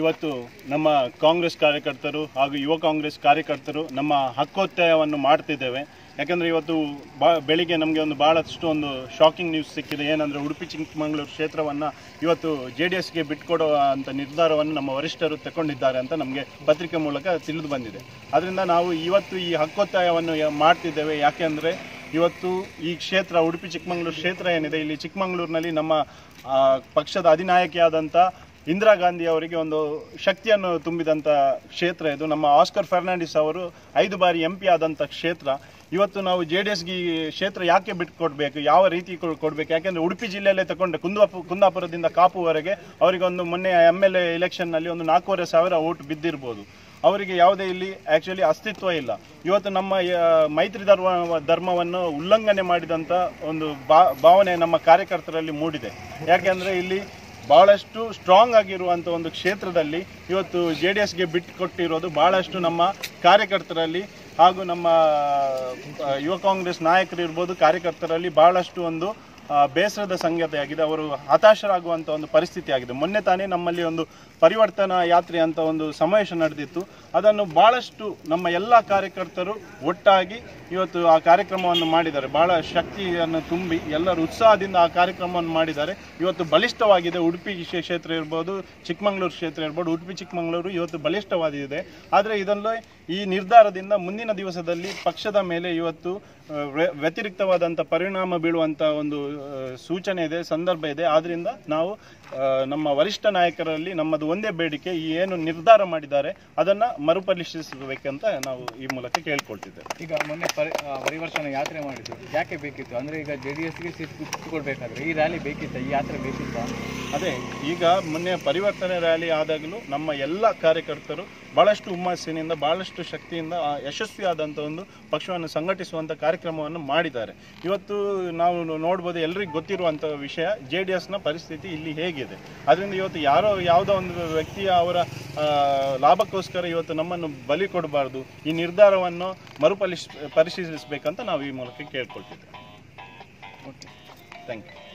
ಇವತ್ತು ನಮ್ಮ ಕಾಂಗ್ರೆಸ್ ಕಾರ್ಯಕರ್ತರು ಹಾಗೂ ಯುವ ಕಾಂಗ್ರೆಸ್ ಕಾರ್ಯಕರ್ತರು ನಮ್ಮ ಹಕ್ಕೊತ್ತಾಯವನ್ನು ಮಾಡ್ತಿದ್ದೇವೆ. ಯಾಕೆಂದರೆ ಇವತ್ತು ಬಾ, ಬೆಳಿಗ್ಗೆ ನಮಗೆ ಒಂದು ಭಾಳಷ್ಟು ಒಂದು ಶಾಕಿಂಗ್ ನ್ಯೂಸ್ ಸಿಕ್ಕಿದೆ. ಏನಂದರೆ ಉಡುಪಿ, ಚಿಕ್ಕಮಗಳೂರು ಕ್ಷೇತ್ರವನ್ನು ಇವತ್ತು ಜೆ ಡಿ ಎಸ್ಗೆ ಬಿಟ್ಕೊಡೋ ಅಂತ ನಿರ್ಧಾರವನ್ನು ನಮ್ಮ ವರಿಷ್ಠರು ತಗೊಂಡಿದ್ದಾರೆ ಅಂತ ನಮಗೆ ಪತ್ರಿಕೆ ಮೂಲಕ ತಿಳಿದು ಬಂದಿದೆ. ಅದರಿಂದ ನಾವು ಇವತ್ತು ಈ ಹಕ್ಕೊತ್ತಾಯವನ್ನು ಮಾಡ್ತಿದ್ದೇವೆ. ಯಾಕೆಂದರೆ ಇವತ್ತು ಈ ಕ್ಷೇತ್ರ, ಉಡುಪಿ, ಚಿಕ್ಕಮಗಳೂರು ಕ್ಷೇತ್ರ ಏನಿದೆ, ಇಲ್ಲಿ ಚಿಕ್ಕಮಗಳೂರಿನಲ್ಲಿ ನಮ್ಮ ಪಕ್ಷದ ಅಧಿನಾಯಕಿಯಾದಂಥ ಇಂದಿರಾ ಗಾಂಧಿ ಅವರಿಗೆ ಒಂದು ಶಕ್ತಿಯನ್ನು ತುಂಬಿದಂಥ ಕ್ಷೇತ್ರ ಇದು. ನಮ್ಮ ಆಸ್ಕರ್ ಫರ್ನಾಂಡಿಸ್ ಅವರು ಐದು ಬಾರಿ ಎಂ ಪಿ ಆದಂಥ ಕ್ಷೇತ್ರ. ಇವತ್ತು ನಾವು ಜೆ ಡಿ ಎಸ್ಗೆ ಕ್ಷೇತ್ರ ಯಾಕೆ ಬಿಟ್ಕೊಡ್ಬೇಕು? ಯಾವ ರೀತಿ ಕೊಡಬೇಕು? ಯಾಕೆಂದರೆ ಉಡುಪಿ ಜಿಲ್ಲೆಯಲ್ಲೇ ತಗೊಂಡೆ ಕುಂದಾಪು ಕುಂದಾಪುರದಿಂದ ಕಾಪುವರೆಗೆ ಅವರಿಗೆ ಒಂದು ಮೊನ್ನೆ ಎಂ ಎಲ್ ಎ ಎಲೆಕ್ಷನ್ನಲ್ಲಿ ಒಂದು ನಾಲ್ಕೂವರೆ ಸಾವಿರ ಓಟ್ ಬಿದ್ದಿರ್ಬೋದು. ಅವರಿಗೆ ಯಾವುದೇ ಇಲ್ಲಿ ಆ್ಯಕ್ಚುಲಿ ಅಸ್ತಿತ್ವ ಇಲ್ಲ. ಇವತ್ತು ನಮ್ಮ ಮೈತ್ರಿ ಧರ್ಮ, ಧರ್ಮವನ್ನು ಉಲ್ಲಂಘನೆ ಮಾಡಿದಂಥ ಒಂದು ಭಾವನೆ ನಮ್ಮ ಕಾರ್ಯಕರ್ತರಲ್ಲಿ ಮೂಡಿದೆ. ಯಾಕೆಂದರೆ ಇಲ್ಲಿ ಬಹಳಷ್ಟು ಸ್ಟ್ರಾಂಗ್ ಆಗಿರುವಂಥ ಒಂದು ಕ್ಷೇತ್ರದಲ್ಲಿ ಇವತ್ತು ಜೆ ಡಿ ಎಸ್ಗೆ ಬಿಟ್ಟುಕೊಟ್ಟಿರೋದು ಬಹಳಷ್ಟು ನಮ್ಮ ಕಾರ್ಯಕರ್ತರಲ್ಲಿ ಹಾಗೂ ನಮ್ಮ ಯುವ ಕಾಂಗ್ರೆಸ್ ನಾಯಕರು ಇರ್ಬೋದು ಕಾರ್ಯಕರ್ತರಲ್ಲಿ ಬಹಳಷ್ಟು ಒಂದು ಬೇಸರದ ಸಂಗತಿಯಾಗಿದೆ ಅವರು ಹತಾಶರಾಗುವಂಥ ಒಂದು ಪರಿಸ್ಥಿತಿ ಆಗಿದೆ. ಮೊನ್ನೆ ತಾನೇ ನಮ್ಮಲ್ಲಿ ಒಂದು ಪರಿವರ್ತನಾ ಯಾತ್ರೆ ಅಂತ ಒಂದು ಸಮಾವೇಶ ನಡೆದಿತ್ತು. ಅದನ್ನು ಭಾಳಷ್ಟು ನಮ್ಮ ಎಲ್ಲ ಕಾರ್ಯಕರ್ತರು ಒಟ್ಟಾಗಿ ಇವತ್ತು ಆ ಕಾರ್ಯಕ್ರಮವನ್ನು ಮಾಡಿದ್ದಾರೆ. ಬಹಳ ಶಕ್ತಿಯನ್ನು ತುಂಬಿ ಎಲ್ಲರೂ ಉತ್ಸಾಹದಿಂದ ಆ ಕಾರ್ಯಕ್ರಮವನ್ನು ಮಾಡಿದ್ದಾರೆ. ಇವತ್ತು ಬಲಿಷ್ಠವಾಗಿದೆ. ಉಡುಪಿ ಕ್ಷೇ- ಕ್ಷೇತ್ರ ಇರ್ಬೋದು, ಚಿಕ್ಕಮಗಳೂರು ಕ್ಷೇತ್ರ ಇರ್ಬೋದು, ಉಡುಪಿ, ಚಿಕ್ಕಮಗಳೂರು ಇವತ್ತು ಬಲಿಷ್ಠವಾಗಿದೆ. ಆದರೆ ಇದನ್ನು ಈ ನಿರ್ಧಾರದಿಂದ ಮುಂದಿನ ದಿವಸದಲ್ಲಿ ಪಕ್ಷದ ಮೇಲೆ ಇವತ್ತು ವ್ಯತಿರಿಕ್ತವಾದಂಥ ಪರಿಣಾಮ ಬೀಳುವಂಥ ಒಂದು ಸೂಚನೆ ಇದೆ, ಸಂದರ್ಭ ಇದೆ. ಆದ್ದರಿಂದ ನಾವು ನಮ್ಮ ವರಿಷ್ಠ ನಾಯಕರಲ್ಲಿ ನಮ್ಮದು ಒಂದೇ ಬೇಡಿಕೆ, ಈ ಏನು ನಿರ್ಧಾರ ಮಾಡಿದ್ದಾರೆ, ಅದನ್ನು ಮರುಪರಿಶೀಲಿಸಬೇಕಂತ ನಾವು ಈ ಮೂಲಕ ಕೇಳ್ಕೊಳ್ತಿದ್ದೇವೆ. ಈಗ ಮೊನ್ನೆ ಪರಿ ಪರಿವರ್ತನೆ ಯಾತ್ರೆ ಮಾಡಿದ್ರು. ಯಾಕೆ ಬೇಕಿತ್ತು? ಅಂದ್ರೆ ಈಗ ಜೆ ಡಿ ಎಸ್ಗೆ ಸೀಟ್ ಕೊಡ್ಬೇಕಾದ್ರೆ ಈ ರ್ಯಾಲಿ ಬೇಕಿತ್ತ? ಈ ಯಾತ್ರೆ ಬೇಕಿತ್ತ? ಅದೇ, ಈಗ ಮೊನ್ನೆ ಪರಿವರ್ತನೆ ರ್ಯಾಲಿ ಆದಾಗಲೂ ನಮ್ಮ ಎಲ್ಲ ಕಾರ್ಯಕರ್ತರು ಬಹಳಷ್ಟು ಹುಮ್ಮಸ್ಸಿನಿಂದ ಬಹಳಷ್ಟು ಶಕ್ತಿಯಿಂದ ಯಶಸ್ವಿಯಾದಂಥ ಒಂದು ಪಕ್ಷವನ್ನು ಸಂಘಟಿಸುವಂಥ ಕಾರ್ಯಕ್ರಮವನ್ನು ಮಾಡಿದ್ದಾರೆ. ಇವತ್ತು ನಾವು ನೋಡ್ಬೋದು, ಎಲ್ರಿಗೂ ಗೊತ್ತಿರುವಂಥ ವಿಷಯ ಜೆ ಡಿ ಎಸ್ನ ಪರಿಸ್ಥಿತಿ ಇಲ್ಲಿ ಹೇಗಿದೆ. ಅದರಿಂದ ಇವತ್ತು ಯಾರೋ ಯಾವುದೋ ಒಂದು ವ್ಯಕ್ತಿಯ ಅವರ ಲಾಭಕ್ಕೋಸ್ಕರ ಇವತ್ತು ನಮ್ಮನ್ನು ಬಲಿ ಕೊಡಬಾರ್ದು. ಈ ನಿರ್ಧಾರವನ್ನು ಮರುಪರಿಶ್ ಪರಿಶೀಲಿಸಬೇಕಂತ ನಾವು ಈ ಮೂಲಕ ಕೇಳ್ಕೊಳ್ತಿದ್ದೇವೆ. Okay thank you